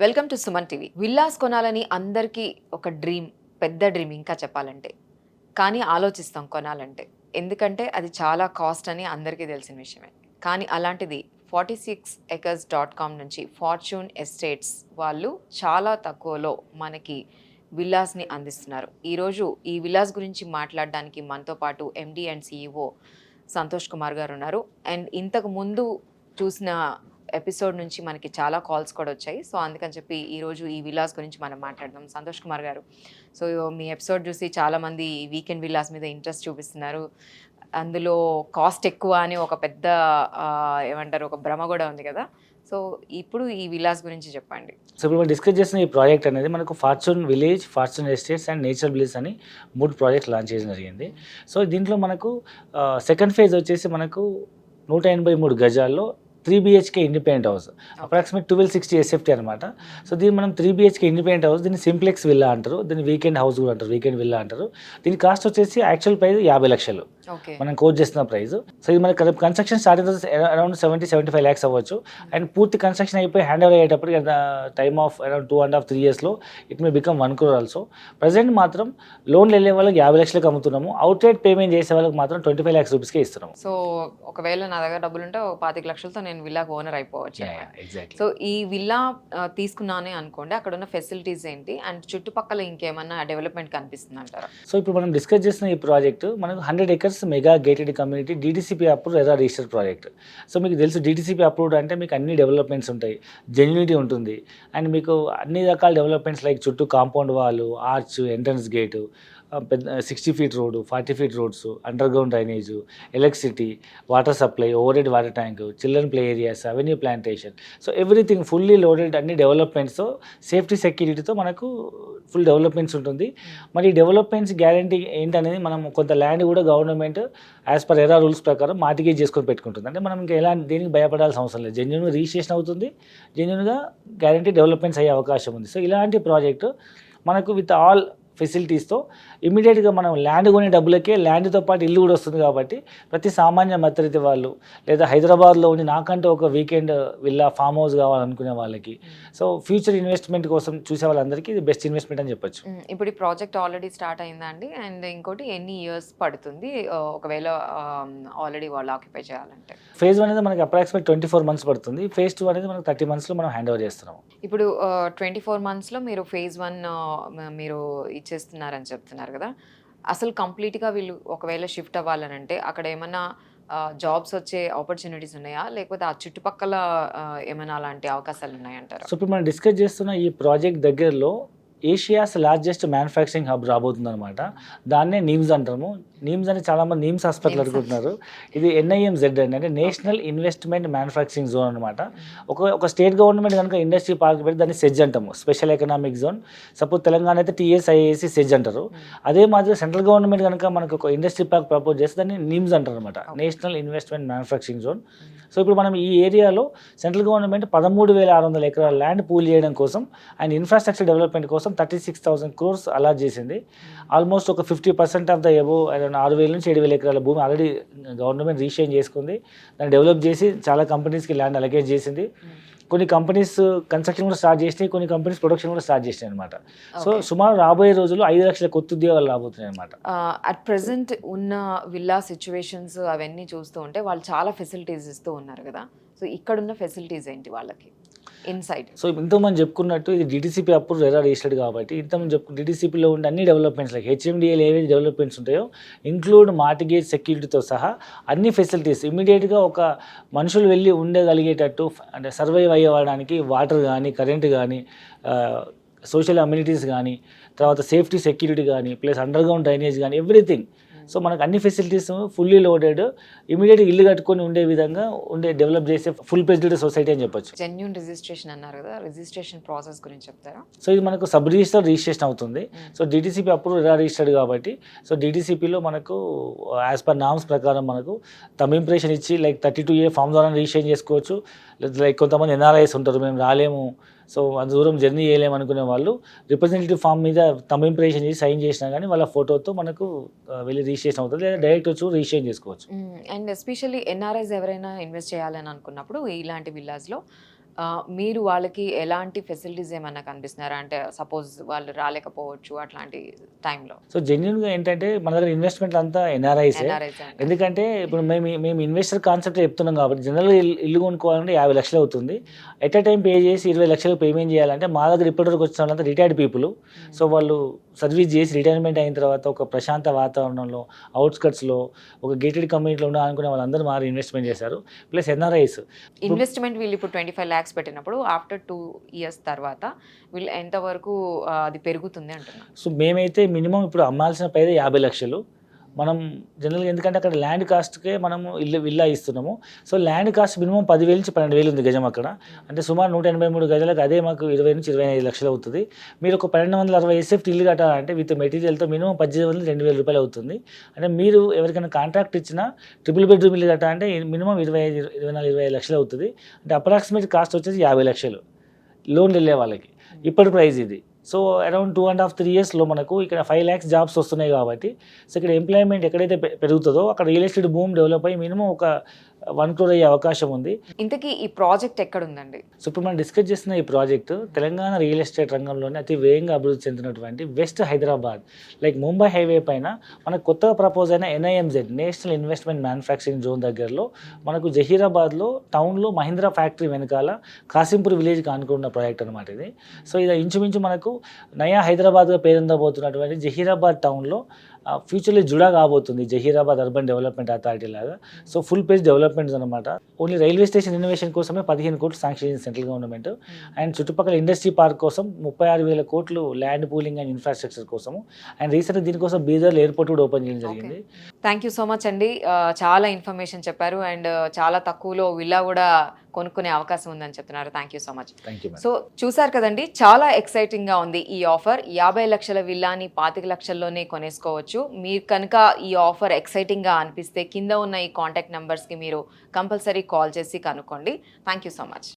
Welcome to Suman TV. Villas కొనాలని అందరికీ ఒక డ్రీమ్ పెద్ద డ్రీమ్ ఇంకా చెప్పాలంటే. కానీ ఆలోచిస్తాం కొనాలంటే. ఎందుకంటే అది చాలా కాస్ట్ అని అందరికీ తెలిసిన విషయమే. కానీ అలాంటిది forty six acres dot com నుంచి ఫార్చ్యూన్ ఎస్టేట్స్ వాళ్ళు చాలా తక్కువలో మనకి విల్లాస్ని అందిస్తున్నారు. ఈరోజు ఈ విల్లాస్ గురించి మాట్లాడడానికి మనతో పాటు MD and CEO Santosh Kumar గారు ఉన్నారు. అండ్ ఇంతకు ముందు చూసిన ఎపిసోడ్ నుంచి మనకి చాలా కాల్స్ కూడా వచ్చాయి. సో అందుకని చెప్పి ఈరోజు ఈ విలాస్ గురించి మనం మాట్లాడదాం. సంతోష్ కుమార్ గారు. సో మీ ఎపిసోడ్ చూసి చాలామంది వీకెండ్ విలాస్ మీద ఇంట్రెస్ట్ చూపిస్తున్నారు. అందులో కాస్ట్ ఎక్కువ అని ఒక పెద్ద ఏమంటారు ఒక భ్రమ కూడా ఉంది కదా. సో ఇప్పుడు ఈ విలాస్ గురించి చెప్పండి. సో ఇప్పుడు మనం డిస్కస్ చేసిన ఈ ప్రాజెక్ట్ అనేది మనకు fortune village fortune estates and nature village అని మూడు ప్రాజెక్ట్స్ లాంచ్ చేయడం జరిగింది. సో దీంట్లో మనకు సెకండ్ ఫేజ్ వచ్చేసి మనకు నూట ఎనభై మూడు గజాల్లో three BHK independent house approximate twelve sixty SFT అనమాట. సో దీన్ని మనం త్రీ బిహెచ్కే ఇండిపెండెంట్ హౌస్ దీన్ని సింప్లెక్స్ విల్లా అంటారు దీన్ని వీకెండ్ హౌస్ కూడా అంటారు వీకెండ్ విల్లా అంటారు. దీని కాస్ట్ వచ్చేసి యాక్చువల్ ప్రైస్ యాభై లక్షలు. మనం కోట్ చేస్తున్న ప్రైస్ సో ఇది మనకి కన్స్ట్రక్షన్ స్టార్ట్ అయితే around seventy seventy five lakhs అవ్వచ్చు. అండ్ పూర్తి కన్స్ట్రక్షన్ అయిపోయి హ్యాండ్ ఓవర్ అయ్యేటప్పటికి time of around two and half three ఇయర్స్లో it may become one crore also present మాత్రం లోన్లు వెళ్ళే వాళ్ళకి యాభై లక్షలకు అమ్ముతున్నాము. అవుట్ రేట్ పేమెంట్ చేసే వాళ్ళకి మాత్రం ట్వంటీ ఫైవ్ ల్యాక్స్ రూపీస్కే ఇస్తున్నాము. సో ఒకవేళ నా దగ్గర డబ్బులు ఉంటే ఒక పాతిక లక్షలతో నేను విల్లాకి ఓనర్ అయిపోవచ్చు సో ఈ విల్లా తీసుకున్నానే అనుకోండి అక్కడ ఉన్న ఫెసిలిటీస్ ఏంటి? అండ్ చుట్టుపక్కల ఇంకేమన్నా డెవలప్మెంట్ కనిపిస్తుంది అంటారా సో ఇప్పుడు మనం డిస్కస్ చేసిన ఈ ప్రాజెక్ట్ మనకు hundred acres mega gated community DTCP approve RERA register project so మీకు తెలుసు డీటీసీపీ అప్రూవ్డ్ అంటే మీకు అన్ని డెవలప్మెంట్స్ ఉంటాయి జెన్యునిటీ ఉంటుంది. అండ్ మీకు అన్ని రకాల డెవలప్మెంట్స్ లైక్ చుట్టూ కాంపౌండ్ వాళ్ళు ఆర్చ్ ఎంట్రన్స్ గేటు పెద్ద sixty feet road forty feet roads underground drainage electricity water supply overhead water tank children play areas avenue plantation so everything fully loaded అన్ని డెవలప్మెంట్స్తో safety సెక్యూరిటీతో మనకు full developments ఉంటుంది. మరి ఈ developments guarantee ఏంటనేది మనం కొంత ల్యాండ్ కూడా government as per RERA rules ప్రకారం మార్టిగేజ్ చేసుకొని పెట్టుకుంటుంది. అంటే మనం ఇంకా ఎలాంటి దేనికి భయపడాల్సిన అవసరం లేదు. జెన్యున్గా రిజిస్ట్రేషన్ అవుతుంది. జెన్యున్గా గ్యారంటీ డెవలప్మెంట్స్ అయ్యే అవకాశం ఉంది. సో ఇలాంటి ప్రాజెక్టు మనకు విత్ ఆల్ ఫెసిలిటీస్తో ఇమీడియట్గా మనం ల్యాండ్ కొనే డబ్బులకే ల్యాండ్తో పాటు ఇల్లు కూడా వస్తుంది కాబట్టి ప్రతి సామాన్య మధ్యతరగతి వాళ్ళు లేదా హైదరాబాద్లో ఉండి నాకంటే ఒక వీకెండ్ విల్లా ఫామ్ హౌస్ కావాలనుకునే వాళ్ళకి. సో ఫ్యూచర్ ఇన్వెస్ట్మెంట్ కోసం చూసే వాళ్ళందరికీ ఇది బెస్ట్ ఇన్వెస్ట్మెంట్ అని చెప్పొచ్చు. మ్, ఇప్పుడు ఈ ప్రాజెక్ట్ ఆల్రెడీ స్టార్ట్ అయిందా అండి? అండ్ ఇంకోటి ఎన్ని ఇయర్స్ పడుతుంది? ఆ, ఒకవేళ ఆల్రెడీ వాళ్ళు ఆక్యుపై చేయాలంటే. ఫేజ్ వన్ అనేది మనకి అప్రాక్సిమేట్ ట్వంటీ ఫోర్ మంత్స్ పడుతుంది. ఫేజ్ టూ అనేది మనకి థర్టీ మంత్స్లో మనం హ్యాండ్ ఓవర్ చేస్తున్నాం ఇప్పుడు ట్వంటీ ఫోర్ మంత్స్లో మీరు ఫేజ్ వన్ మీరు ఇచ్చేస్తున్నారని చెప్తున్నారు కదా. అసలు కంప్లీట్గా వీళ్ళు ఒకవేళ షిఫ్ట్ అవ్వాలని అంటే అక్కడ ఏమన్నా జాబ్స్ వచ్చే ఆపర్చునిటీస్ ఉన్నాయా? లేకపోతే ఆ చుట్టుపక్కల ఏమైనా అలాంటి అవకాశాలు ఉన్నాయంటారు? సో ఇప్పుడు మనం డిస్కస్ చేస్తున్న ఈ ప్రాజెక్ట్ దగ్గరలో ఏషియాస్ లార్జెస్ట్ మ్యానుఫ్యాక్చరింగ్ హబ్ రాబోతుంది అనమాట దాన్నే నీమ్స్ అంటాము. నీమ్స్ అని చాలా మంది నీమ్స్ హాస్పిటల్. అనుకుంటున్నారు ఇది ఎన్ఐఎం జెడ్ అండి. అంటే నేషనల్ ఇన్వెస్ట్మెంట్ మ్యానుఫ్యాక్చరింగ్ జోన్ అనమాట ఒక ఒక స్టేట్ గవర్నమెంట్ కనుక ఇండస్ట్రీ పార్క్ పెట్టి దాన్ని సెజ్ అంటాము. Special economic zone. Suppose Telangana అయితే టీఎస్ఐఏసి సెజ్ అంటారు. అదే మాదిరి సెంట్రల్ గవర్నమెంట్ కనుక మనకు ఒక ఇండస్ట్రీ పార్క్ ప్రపోజ్ చేస్తే దాన్ని నిమ్స్ అంటారు అనమాట national investment manufacturing zone. So ఇప్పుడు మనం ఈ ఏరియాలో సెంట్రల్ గవర్నమెంట్ పదమూడు వేల ఆరు వందల ఎకరాల ల్యాండ్ పూల్ చేయడం కోసం అండ్ ఇన్ఫ్రాస్ట్రక్చర్ డెవలప్మెంట్ కోసం thirty six thousand crores allot చేసింది. ఆల్మోస్ట్ ఒక fifty percent of the above around ఆరు వేల నుంచి ఏడు వేల ఎకరాల భూమి ఆల్రెడీ గవర్నమెంట్ రీషేన్ చేసుకుంది. దాన్ని డెవలప్ చేసి చాలా కంపెనీస్కి ల్యాండ్ అలకేట్ చేసింది. కొన్ని కంపెనీస్ కన్స్ట్రక్షన్ కూడా స్టార్ట్ చేసినాయి కొన్ని కంపెనీస్ ప్రొడక్షన్ కూడా స్టార్ట్ చేసినాయి అనమాట సో. సుమారు రాబోయే రోజుల్లో ఐదు లక్షల కొత్త ఉద్యోగాలు రాబోతున్నాయి అనమాట అట్ ప్రెసెంట్ ఉన్న విల్లా సిచ్యువేషన్స్ అవన్నీ చూస్తూ ఉంటే వాళ్ళు చాలా ఫెసిలిటీస్ ఇస్తూ ఉన్నారు కదా. సో ఇక్కడ ఉన్న ఫెసిలిటీస్ ఏంటి వాళ్ళకి? ఇన్సైడ్ సో ఇంతమంది చెప్పుకున్నట్టు ఇది డిటిసిపి అప్పుడు ఎరా రిజిస్టర్డ్ కాబట్టి ఇంతమంది చెప్పు డిటిసిపిలో ఉండే అన్ని డెవలప్మెంట్స్ లైక్ హెచ్ఎండిఏలు ఏవైతే డెవలప్మెంట్స్ ఉంటాయో ఇంక్లూడ్ మార్టిగేజ్ సెక్యూరిటీతో సహా అన్ని ఫెసిలిటీస్ ఇమీడియట్గా ఒక మనుషులు వెళ్ళి ఉండగలిగేటట్టు అంటే సర్వైవ్ అయ్యేవాడానికి వాటర్ కానీ కరెంట్ కానీ సోషల్ అమ్యూనిటీస్ కానీ తర్వాత సేఫ్టీ సెక్యూరిటీ కానీ ప్లస్ అండర్ గ్రౌండ్ డ్రైనేజ్ కానీ ఎవ్రీథింగ్ సో మనకు అన్ని ఫెసిలిటీస్ ఫుల్లీ లోడెడ్ ఇమీడియట్గా ఇల్లు కట్టుకొని ఉండే విధంగా ఉండే డెవలప్ చేసే ఫుల్ ప్రెసిడెంట్ సొసైటీ అని చెప్పొచ్చు. జెన్యున్ రిజిస్ట్రేషన్ అన్నారు కదా రిజిస్ట్రేషన్ ప్రాసెస్ గురించి చెప్తారా? సో ఇది మనకు సబ్ రిజిస్టర్ రిజిస్ట్రేషన్ అవుతుంది. సో డిటీసీపీ అప్పుడు రిజిస్టర్డ్ కాబట్టి సో డిటీసీపీలో మనకు యాజ్ పర్ నామ్స్ ప్రకారం మనకు తమ ఇంప్రెషన్ ఇచ్చి like thirty two A form ద్వారా రిజిస్ట్రేషన్ చేసుకోవచ్చు. లైక్ కొంతమంది ఎన్ఆర్ఐస్ ఉంటారు మేము రాలేము సో అంత దూరం జర్నీ చేయలేమనుకునే వాళ్ళు రిప్రజెంటేటివ్ ఫామ్ మీద తమ ఇంప్రెషన్ చేసి సైన్ చేసినా కానీ వాళ్ళ ఫోటోతో మనకు వెళ్ళి రిజిస్ట్రేషన్ అవుతుంది. లేదా డైరెక్ట్ వచ్చి రిజిస్ట్రేషన్ చేసుకోవచ్చు. అండ్ ఎస్పెషల్లీ ఎన్ఆర్ఐస్ ఎవరైనా ఇన్వెస్ట్ చేయాలని అనుకున్నప్పుడు ఇలాంటి విల్లాస్లో మీరు వాళ్ళకి ఎలాంటి ఫెసిలిటీస్ ఏమన్నా కనిపిస్తున్నారా? అంటే సపోజ్ వాళ్ళు రాలేకపోవచ్చు అట్లాంటి టైంలో. సో జెన్యున్గా ఏంటంటే మన దగ్గర ఇన్వెస్ట్మెంట్ అంతా ఎన్ఆర్ఐసే ఎందుకంటే ఇప్పుడు మేము మేము ఇన్వెస్టర్ కాన్సెప్ట్ చెప్తున్నాం కాబట్టి జనరల్గా ఇల్లు కొనుక్కోవాలంటే యాభై లక్షలు అవుతుంది. ఎట్ ఎ టైం పే చేసి ఇరవై లక్షలు పేమెంట్ చేయాలంటే మా దగ్గర ఇప్పటివరకు వచ్చిన వాళ్ళంతా రిటైర్డ్ పీపుల్ సో వాళ్ళు సర్వీస్ చేసి రిటైర్మెంట్ అయిన తర్వాత ఒక ప్రశాంత వాతావరణంలో అవుట్స్కట్స్లో ఒక గేటెడ్ కమ్యూనిటీలో ఉండాలనుకునే వాళ్ళందరూ మారి ఇన్వెస్ట్మెంట్ చేశారు. ప్లస్ ఎన్ఆర్ఐస్ ఇన్వెస్ట్మెంట్ వీళ్ళు ఇప్పుడు ట్వంటీ ఫైవ్ ల్యాక్స్ పెట్టినప్పుడు ఆఫ్టర్ టూ ఇయర్స్ తర్వాత వీళ్ళు ఎంతవరకు అది పెరుగుతుంది అంటున్నారు? సో మేమైతే మినిమం ఇప్పుడు అమ్మాల్సిన పైదే యాభై లక్షలు. మనం జనరల్గా ఎందుకంటే అక్కడ ల్యాండ్ కాస్ట్కే మనము ఇల్లు విల్లా ఇస్తున్నాము. సో ల్యాండ్ కాస్ట్ మినిమం పదివేలు నుంచి పన్నెండు వేలు ఉంది గజం అక్కడ. అంటే సుమారు నూట ఎనభై మూడు గజలకు అదే మాకు ఇరవై నుంచి ఇరవై ఐదు లక్షలు అవుతుంది. మీరు ఒక పన్నెండు వందల అరవై ఎస్ఎఫ్టీ ఇల్లు కట్టాలంటే విత్ మెటీరియల్తో మినిమం పద్దెనిమిది వందలు రెండు వేల రూపాయలు అవుతుంది. అంటే మీరు ఎవరికైనా కాంట్రాక్ట్ ఇచ్చినా ట్రిపుల్ బెడ్రూమ్ ఇల్లు కట్టాలంటే మినిమం ఇరవై ఐదు ఇరవై నాలుగు ఇరవై ఐదు లక్షలు అవుతుంది. అంటే అప్రాక్సిమేట్ కాస్ట్ వచ్చేసి యాభై లక్షలు. లోన్ వెళ్ళే వాళ్ళకి. ఇప్పటి ప్రైస్ ఇది. So around two and half three ఇయర్స్లో మనకు ఇక్కడ ఫైవ్ ల్యాక్స్ జాబ్స్ వస్తున్నాయి కాబట్టి సో ఇక్కడ ఎంప్లాయ్మెంట్ ఎక్కడైతే పెరుగుతుందో అక్కడ రియల్ ఎస్టేట్ భూమి డెవలప్ అయ్యి మినిమం ఒక వన్ క్రోర్ అయ్యే అవకాశం ఉంది. ఇంతకీ ఈ ప్రాజెక్ట్ ఎక్కడ ఉందండి సో ఇప్పుడు మనం డిస్కస్ చేస్తున్న ఈ ప్రాజెక్ట్ తెలంగాణ రియల్ ఎస్టేట్ రంగంలోనే అతి వేగంగా అభివృద్ధి చెందినటువంటి west Hyderabad like Mumbai highway పైన మనకు కొత్తగా ప్రపోజ్ అయిన NIMZ national investment manufacturing zone దగ్గరలో మనకు జహీరాబాద్లో టౌన్లో మహీంద్రా ఫ్యాక్టరీ వెనకాల కాసింపూర్ విలేజ్కి ఆనుకున్న ప్రాజెక్ట్ అనమాట ఇది. సో ఇది ఇంచుమించు మనకు నయా హైదరాబాద్గా పేరొందబోతున్నటువంటి జహీరాబాద్ టౌన్లో ఫ్యూచర్లో జుడా కాబోతుంది. జహీరాబాద్ అర్బన్ డెవలప్మెంట్ అథారిటీ లాగా. సో ఫుల్ పేజ్ డెవలప్మెంట్స్ అనమాట ఓన్లీ రైల్వే స్టేషన్ ఇన్నోవేషన్ కోసమే పదిహేను కోట్లు శాంక్షన్ చేసింది సెంట్రల్ గవర్నమెంట్ అండ్ చుట్టుపక్కల ఇండస్ట్రీ పార్క్ కోసం ముప్పై ఆరు వేల కోట్లు ల్యాండ్ పూలింగ్ అండ్ ఇన్ఫ్రాస్ట్రక్చర్ కోసము. అండ్ రీసెంట్గా దీనికోసం బీదర్లో ఎయిర్పోర్ట్ కూడా ఓపెన్ చేయడం జరిగింది. థ్యాంక్ యూ సో మచ్ అండి చాలా ఇన్ఫర్మేషన్ చెప్పారు. అండ్ చాలా తక్కువలో విల్లా కూడా కొనుక్కునే అవకాశం ఉందని చెప్తున్నారు. Thank you so much so చూసారు కదండి చాలా ఎక్సైటింగ్గా ఉంది ఈ ఆఫర్ యాభై లక్షల విల్లాని పాతిక లక్షల్లోనే కొనేసుకోవచ్చు. మీరు కనుక ఈ ఆఫర్ ఎక్సైటింగ్గా అనిపిస్తే కింద ఉన్న ఈ కాంటాక్ట్ నెంబర్స్కి మీరు కంపల్సరీ కాల్ చేసి కనుక్కోండి. Thank you so much.